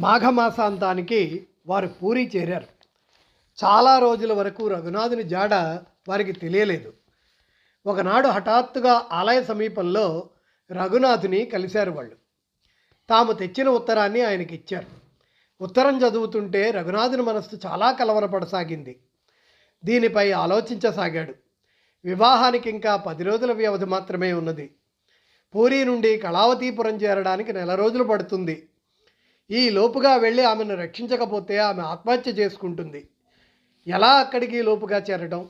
మాఘమాసాంతానికి వారు పూరి చేరారు. చాలా రోజుల వరకు రఘునాథుని జాడ వారికి తెలియలేదు. ఒకనాడు హఠాత్తుగా ఆలయ సమీపంలో రఘునాథుని కలిశారు వాళ్ళు. తాము తెచ్చిన ఉత్తరాన్ని ఆయనకి ఇచ్చారు. ఉత్తరం చదువుతుంటే రఘునాథుని మనస్సు చాలా కలవరపడసాగింది. దీనిపై ఆలోచించసాగాడు. వివాహానికి ఇంకా పది రోజుల వ్యవధి మాత్రమే ఉన్నది. పూరి నుండి కళావతీపురం చేరడానికి నెల రోజులు పడుతుంది. ఈ లోపుగా వెళ్ళి ఆమెను రక్షించకపోతే ఆమె ఆత్మహత్య చేసుకుంటుంది. ఎలా అక్కడికి లోపుగా చేరడం?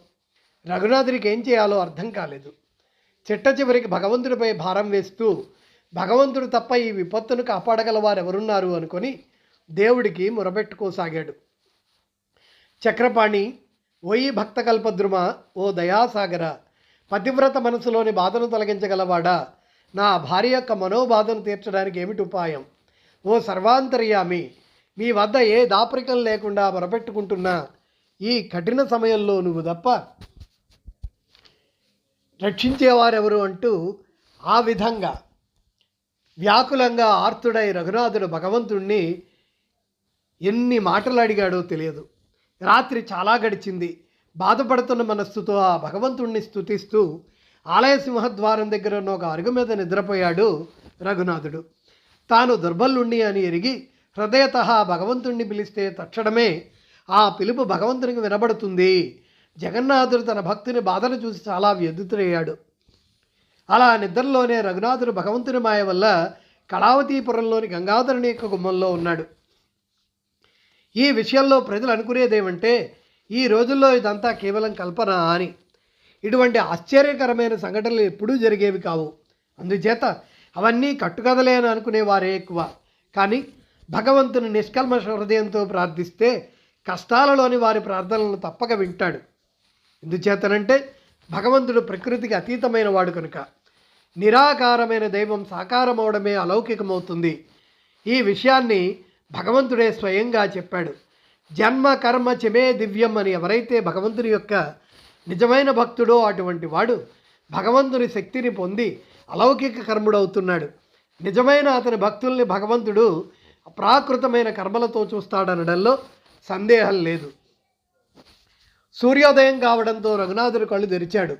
రఘునాథుడికి ఏం చేయాలో అర్థం కాలేదు. చిట్ట చివరికి భగవంతుడిపై భారం వేస్తూ భగవంతుడు తప్ప ఈ విపత్తును కాపాడగల వారు ఎవరున్నారు అనుకొని దేవుడికి మొరబెట్టుకోసాగాడు చక్రపాణి ఓయి భక్తకల్పద్రుమ ఓ దయాసాగర పతివ్రత మనసులోని బాధను తొలగించగలవాడా? నా భార్య యొక్క మనోబాధను తీర్చడానికి ఏమిటి ఉపాయం? ఓ సర్వాంతర్యామి మీ వద్ద ఏ దాపరికం లేకుండా మొరపెట్టుకుంటున్నా. ఈ కఠిన సమయంలో నువ్వు తప్ప రక్షించేవారెవరు అంటూ ఆ విధంగా వ్యాకులంగా ఆర్తుడై రఘునాథుడు భగవంతుణ్ణి ఎన్ని మాటలు అడిగాడో తెలియదు. రాత్రి చాలా గడిచింది. బాధపడుతున్న మనస్సుతో ఆ భగవంతుణ్ణి స్థుతిస్తూ ఆలయ సింహద్వారం దగ్గర ఉన్న ఒక అరుగు మీద నిద్రపోయాడు రఘునాథుడు. తాను దుర్బలుణ్ణి అని ఎరిగి హృదయత భగవంతుణ్ణి పిలిస్తే తక్షణమే ఆ పిలుపు భగవంతునికి వినబడుతుంది. జగన్నాథుడు తన భక్తుని బాధను చూసి చాలా వ్యధితుడయ్యాడు. అలా నిద్రలోనే రఘునాథుడు భగవంతుని మాయ వల్ల కళావతీపురంలోని గంగాధరుని యొక్క గుమ్మంలో ఉన్నాడు. ఈ విషయంలో ప్రజలు అనుకునేదేమంటే ఈ రోజుల్లో ఇదంతా కేవలం కల్పన అని. ఇటువంటి ఆశ్చర్యకరమైన సంఘటనలు ఎప్పుడూ జరిగేవి కావు. అందుచేత అవన్నీ కట్టుకథలే అని అనుకునేవారే ఎక్కువ. కానీ భగవంతుని నిష్కల్మష హృదయంతో ప్రార్థిస్తే కష్టాలలోని వారి ప్రార్థనలను తప్పక వింటాడు. ఎందుచేతనంటే భగవంతుడు ప్రకృతికి అతీతమైన వాడు కనుక. నిరాకారమైన దైవం సాకారమవడమే అలౌకికమవుతుంది. ఈ విషయాన్ని భగవంతుడే స్వయంగా చెప్పాడు. జన్మ కర్మ చెమే దివ్యం అని ఎవరైతే భగవంతుని యొక్క నిజమైన భక్తుడో అటువంటి వాడు భగవంతుని శక్తిని పొంది అలౌకిక కర్ముడవుతున్నాడు నిజమైన అతని భక్తుల్ని భగవంతుడు ప్రాకృతమైన కర్మలతో చూస్తాడనడంలో సందేహం లేదు. సూర్యోదయం కావడంతో రఘునాథుడు కళ్ళు తెరిచాడు.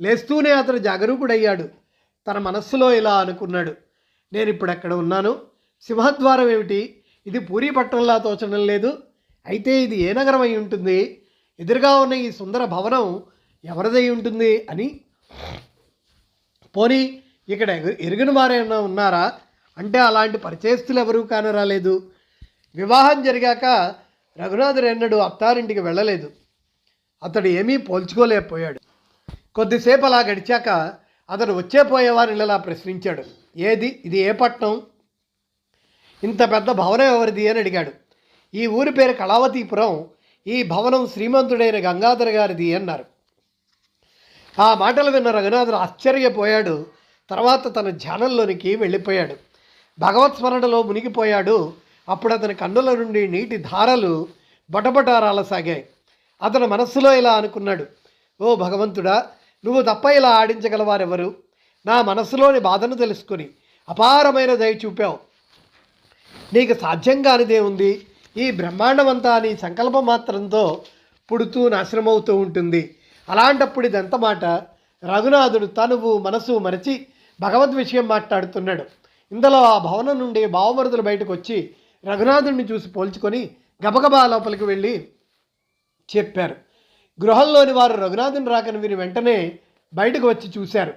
లేస్తూనే అతను జాగరూకుడయ్యాడు. తన మనస్సులో ఇలా అనుకున్నాడు. నేను ఇప్పుడు ఎక్కడ ఉన్నాను? సింహద్వారం ఏమిటి? ఇది పూరి పట్టణంలా తోచడం లేదు. అయితే ఇది ఏ నగరం అయి ఉంటుంది? ఎదురుగా ఉన్న ఈ సుందర భవనం ఎవరిదై ఉంటుంది అని. పోనీ ఇక్కడ ఎరుగిన ఎరుగని వారైనా ఉన్నారా? అంటే అలాంటి పరిచయస్తులు ఎవరూ కానరాలేదు. వివాహం జరిగాక రఘునాథుడు ఎన్నడూ అత్తారింటికి వెళ్ళలేదు. అతడు ఏమీ పోల్చుకోలేకపోయాడు. కొద్దిసేపు అలా గడిచాక అతడు వచ్చే పోయేవారిని ఇలా ప్రశ్నించాడు. ఏది? ఇది ఏ పట్నం? ఇంత పెద్ద భవనం ఎవరిది అని అడిగాడు. ఈ ఊరి పేరు కళావతీపురం ఈ భవనం శ్రీమంతుడైన గంగాధర గారిది అన్నారు. ఆ మాటలు విన్న రఘునాథుడు ఆశ్చర్యపోయాడు. తర్వాత తన ధ్యానంలోనికి వెళ్ళిపోయాడు. భగవత్ స్మరణలో మునిగిపోయాడు. అప్పుడు అతని కన్నుల నుండి నీటి ధారలు బటబటారాలసాగాయి అతను మనస్సులో ఇలా అనుకున్నాడు. ఓ భగవంతుడా నువ్వు తప్ప ఇలా ఆడించగలవారెవరు? నా మనస్సులోని బాధను తెలుసుకొని అపారమైన దయ చూపావు. నీకు సాధ్యం కానిదే ఉంది. ఈ బ్రహ్మాండమంతా నీ సంకల్ప మాత్రంతో పుడుతూ నాశనమవుతూ ఉంటుంది. అలాంటప్పుడు ఇదంత మాట. రఘునాథుడు తనువు మనసు మరచి భగవద్ విషయం మాట్లాడుతున్నాడు. ఇందులో ఆ భవనం నుండి భావమరుదులు బయటకు వచ్చి రఘునాథుడిని చూసి పోల్చుకొని గబగబా లోపలికి వెళ్ళి చెప్పారు. గృహంలోని వారు రఘునాథుని రాకని విని వెంటనే బయటకు వచ్చి చూశారు.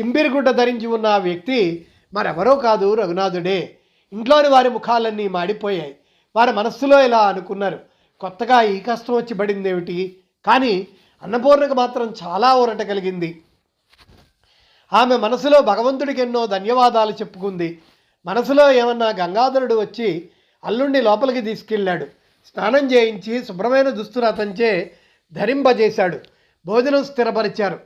చింపిరిగుడ్డ ధరించి ఉన్న ఆ వ్యక్తి మరెవరో కాదు రఘునాథుడే. ఇంట్లోని వారి ముఖాలన్నీ మాడిపోయాయి. వారి మనస్సులో ఇలా అనుకున్నారు. కొత్తగా ఈ కష్టం వచ్చి పడిందేమిటి? కానీ అన్నపూర్ణకు మాత్రం చాలా ఊరట కలిగింది. ఆమె మనసులో భగవంతుడికి ఎన్నో ధన్యవాదాలు చెప్పుకుంది. మనసులో ఏమన్నా గంగాధరుడు వచ్చి అల్లుండి లోపలికి తీసుకెళ్ళాడు. స్నానం చేయించి శుభ్రమైన దుస్తులు అతంచే ధరింపజేశాడు. భోజనం స్థిరపరిచారు.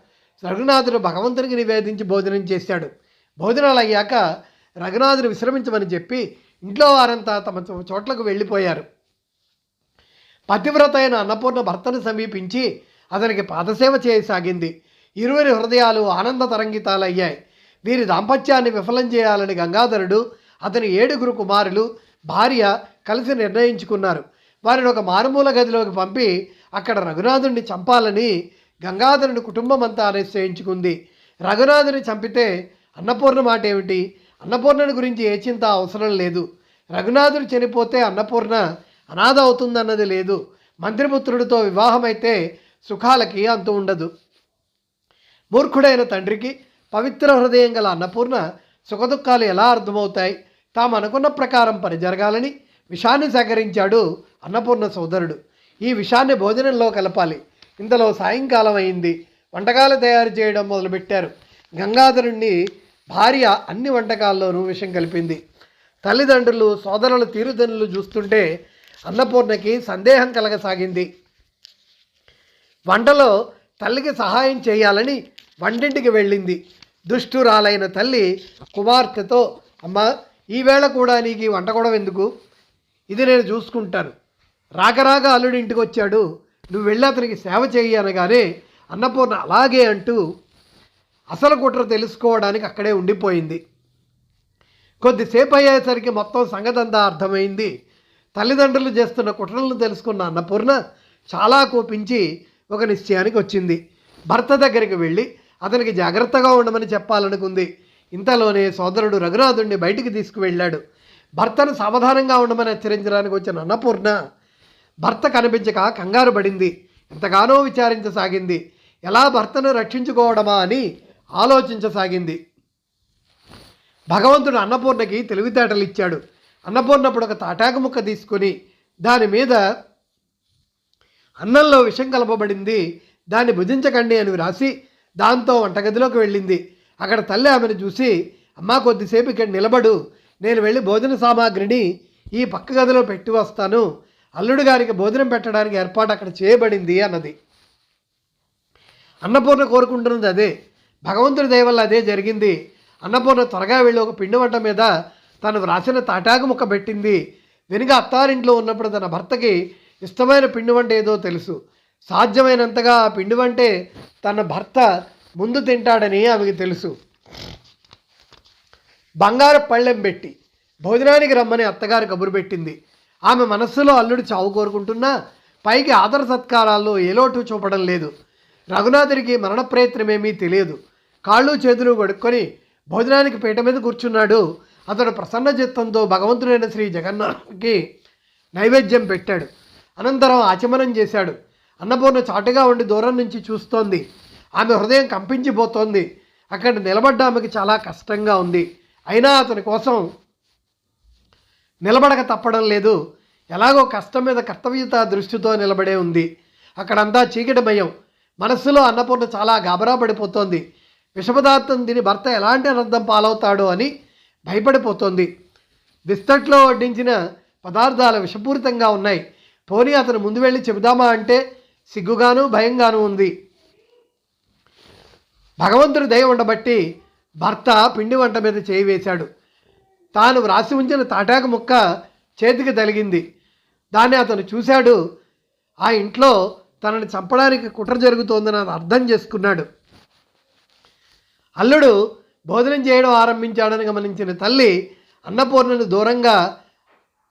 రఘునాథుడు భగవంతునికి నివేదించి భోజనం చేశాడు. భోజనాలు అయ్యాక రఘునాథుడు విశ్రమించమని చెప్పి ఇంట్లో వారంతా తమ చోట్లకు వెళ్ళిపోయారు. పతివ్రత అయిన అన్నపూర్ణ భర్తను సమీపించి అతనికి పాదసేవ చేయసాగింది. ఇరువురి హృదయాలు ఆనంద తరంగితాలయ్యాయి. వీరి దాంపత్యాన్ని విఫలం చేయాలని గంగాధరుడు అతని ఏడుగురు కుమారులు భార్య కలిసి నిర్ణయించుకున్నారు. వారిని ఒక మారుమూల గదిలోకి పంపి అక్కడ రఘునాథుడిని చంపాలని గంగాధరుని కుటుంబం అంతా నిశ్చయించుకుంది. రఘునాథుని చంపితే అన్నపూర్ణ మాట ఏమిటి అన్నపూర్ణని గురించి ఏ చింత అవసరం లేదు. రఘునాథుడు చనిపోతే అన్నపూర్ణ అనాథ అవుతుందన్నది లేదు. మంత్రిపుత్రుడితో వివాహమైతే సుఖాలకి అంతు ఉండదు. మూర్ఖుడైన తండ్రికి పవిత్ర హృదయం గల అన్నపూర్ణ సుఖదుఖాలు ఎలా అర్థమవుతాయి? తాము అనుకున్న ప్రకారం పని జరగాలని విషాన్ని సేకరించాడు అన్నపూర్ణ సోదరుడు. ఈ విషాన్ని భోజనంలో కలపాలి. ఇంతలో సాయంకాలం అయింది. వంటకాలు తయారు చేయడం మొదలుపెట్టారు. గంగాధరుణ్ణి భార్య అన్ని వంటకాల్లోనూ విషం కలిపింది. తల్లిదండ్రులు సోదరుల తీరుదనులు చూస్తుంటే అన్నపూర్ణకి సందేహం కలగసాగింది. వంటలో తల్లికి సహాయం చేయాలని వంటింటికి వెళ్ళింది. దుష్టురాలైన తల్లి కుమార్తెతో అమ్మ ఈవేళ కూడా నీకు ఈ వంట కూడా ఎందుకు? ఇది నేను చూసుకుంటాను. రాకరాక అల్లుడి ఇంటికి వచ్చాడు. నువ్వు వెళ్ళి అతనికి సేవ చేయి అనగానే అన్నపూర్ణ అలాగే అంటూ అసలు కుట్ర తెలుసుకోవడానికి అక్కడే ఉండిపోయింది. కొద్దిసేపు అయ్యేసరికి మొత్తం సంగతంతా అర్థమైంది. తల్లిదండ్రులు చేస్తున్న కుట్రలను తెలుసుకున్న అన్నపూర్ణ చాలా కోపించి ఒక నిశ్చయానికి వచ్చింది. భర్త దగ్గరికి వెళ్ళి అతనికి జాగ్రత్తగా ఉండమని చెప్పాలనుకుంది. ఇంతలోనే సోదరుడు రఘునాథుణ్ణి బయటికి తీసుకువెళ్ళాడు. భర్తను సావధానంగా ఉండమని హెచ్చరించడానికి వచ్చిన అన్నపూర్ణ భర్త కనిపించక కంగారు పడింది. ఎంతగానో విచారించసాగింది. ఎలా భర్తను రక్షించుకోవడమా అని ఆలోచించసాగింది. భగవంతుడు అన్నపూర్ణకి తెలివితేటలు ఇచ్చాడు. అన్నపూర్ణప్పుడు ఒక తాటాకు ముక్క తీసుకొని దాని మీద అన్నంలో విషం కలపబడింది. దాన్ని భుజించకండి అని వ్రాసి దాంతో వంటగదిలోకి వెళ్ళింది. అక్కడ తల్లి ఆమెను చూసి అమ్మ కొద్దిసేపు ఇక్కడ నిలబడు. నేను వెళ్ళి భోజన సామాగ్రిని ఈ పక్క గదిలో పెట్టి వస్తాను. అల్లుడు గారికి భోజనం పెట్టడానికి ఏర్పాటు అక్కడ చేయబడింది అన్నది. అన్నపూర్ణ కోరుకుంటున్నది అదే. భగవంతుడి దయవల్ల అదే జరిగింది. అన్నపూర్ణ త్వరగా వెళ్ళి ఒక పిండి వంట మీద తను వ్రాసిన తాటాకు ముక్క పెట్టింది. వెనుక అత్తారింట్లో ఉన్నప్పుడు తన భర్తకి ఇష్టమైన పిండి వంట ఏదో తెలుసు. సాధ్యమైనంతగా ఆ పిండి వంటే తన భర్త ముందు తింటాడని ఆమెకి తెలుసు. బంగారు పళ్ళెం పెట్టి భోజనానికి రమ్మని అత్తగారు కబురు పెట్టింది. ఆమె మనస్సులో అల్లుడు చావు కోరుకుంటున్నా పైకి ఆదర సత్కారాల్లో ఏలోటు చూపడం లేదు. రఘునాథుడికి మరణ ప్రయత్నమేమీ తెలియదు. కాళ్ళు చేతులు కడుక్కొని భోజనానికి పీట మీద కూర్చున్నాడు. అతడు ప్రసన్న చిత్తంతో భగవంతుడైన శ్రీ జగన్నాథ్కి నైవేద్యం పెట్టాడు. అనంతరం ఆచమనం చేశాడు. అన్నపూర్ణ చాటుగా ఉండి దూరం నుంచి చూస్తోంది. ఆమె హృదయం కంపించిపోతోంది. అక్కడ నిలబడ్డ ఆమెకి చాలా కష్టంగా ఉంది. అయినా అతని కోసం నిలబడక తప్పడం లేదు. ఎలాగో కష్టం మీద కర్తవ్యత దృష్టితో నిలబడే ఉంది. అక్కడంతా చీకటిమయం మనస్సులో అన్నపూర్ణ చాలా గాబరా పడిపోతోంది. విషపదార్థం తిని భర్త ఎలాంటి అనర్థం పాలవుతాడో అని భయపడిపోతోంది. బిస్తట్లో వడ్డించిన పదార్థాలు విషపూరితంగా ఉన్నాయి. పోనీ అతను ముందు వెళ్ళి చెబుదామా అంటే సిగ్గుగాను భయంగాను ఉంది. భగవంతుడి దయ ఉండబట్టి భర్త పిండి వంట మీద చేయి వేశాడు. తాను వ్రాసి ఉంచిన తాటాకు ముక్క చేతికి తలిగింది దాన్ని అతను చూశాడు. ఆ ఇంట్లో తనని చంపడానికి కుట్ర జరుగుతోందని అర్థం చేసుకున్నాడు. అల్లుడు భోజనం చేయడం ఆరంభించాడని గమనించిన తల్లి అన్నపూర్ణను దూరంగా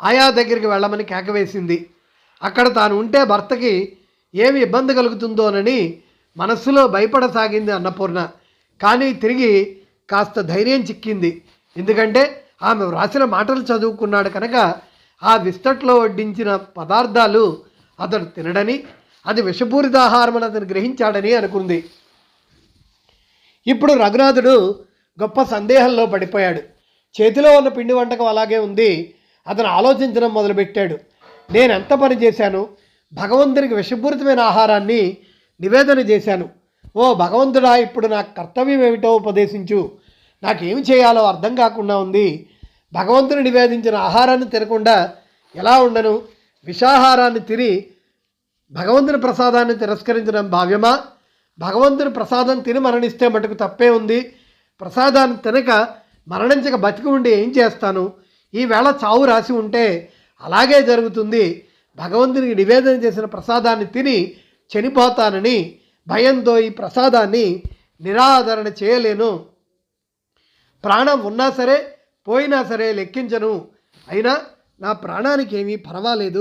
ఆయా దగ్గరికి వెళ్ళమని కేకవేసింది. అక్కడ తాను ఉంటే భర్తకి ఏమి ఇబ్బంది కలుగుతుందోనని మనస్సులో భయపడసాగింది అన్నపూర్ణ. కానీ తిరిగి కాస్త ధైర్యం చిక్కింది. ఎందుకంటే ఆమె వ్రాసిన మాటలు చదువుకున్నాడు కనుక ఆ విస్తట్లో వడ్డించిన పదార్థాలు అతడు తినడని అది విషపూరిత అతను గ్రహించాడని అనుకుంది. ఇప్పుడు రఘునాథుడు గొప్ప సందేహంలో పడిపోయాడు. చేతిలో ఉన్న పిండి వంటకం అలాగే ఉంది. అతను ఆలోచించడం మొదలుపెట్టాడు. నేను ఎంత పని చేశాను? భగవంతునికి విషపూరితమైన ఆహారాన్ని నివేదన చేశాను. ఓ భగవంతుడా ఇప్పుడు నాకు కర్తవ్యం ఏమిటో ఉపదేశించు. నాకేమి చేయాలో అర్థం కాకుండా ఉంది. భగవంతుని నివేదించిన ఆహారాన్ని తినకుండా ఎలా ఉండను? విషాహారాన్ని తిని భగవంతుని ప్రసాదాన్ని తిరస్కరించడం భావ్యమా? భగవంతుని ప్రసాదం తిని మరణిస్తే మటుకు తప్పే ఉంది. ప్రసాదాన్ని తినక మరణించక బతికి ఉండి ఏం చేస్తాను? ఈవేళ చావు రాసి ఉంటే అలాగే జరుగుతుంది. భగవంతునికి నివేదన చేసిన ప్రసాదాన్ని తిని చనిపోతానని భయంతో ఈ ప్రసాదాన్ని నిరాదరణ చేయలేను. ప్రాణం ఉన్నా సరే పోయినా సరే లెక్కించను. అయినా నా ప్రాణానికి ఏమీ పర్వాలేదు.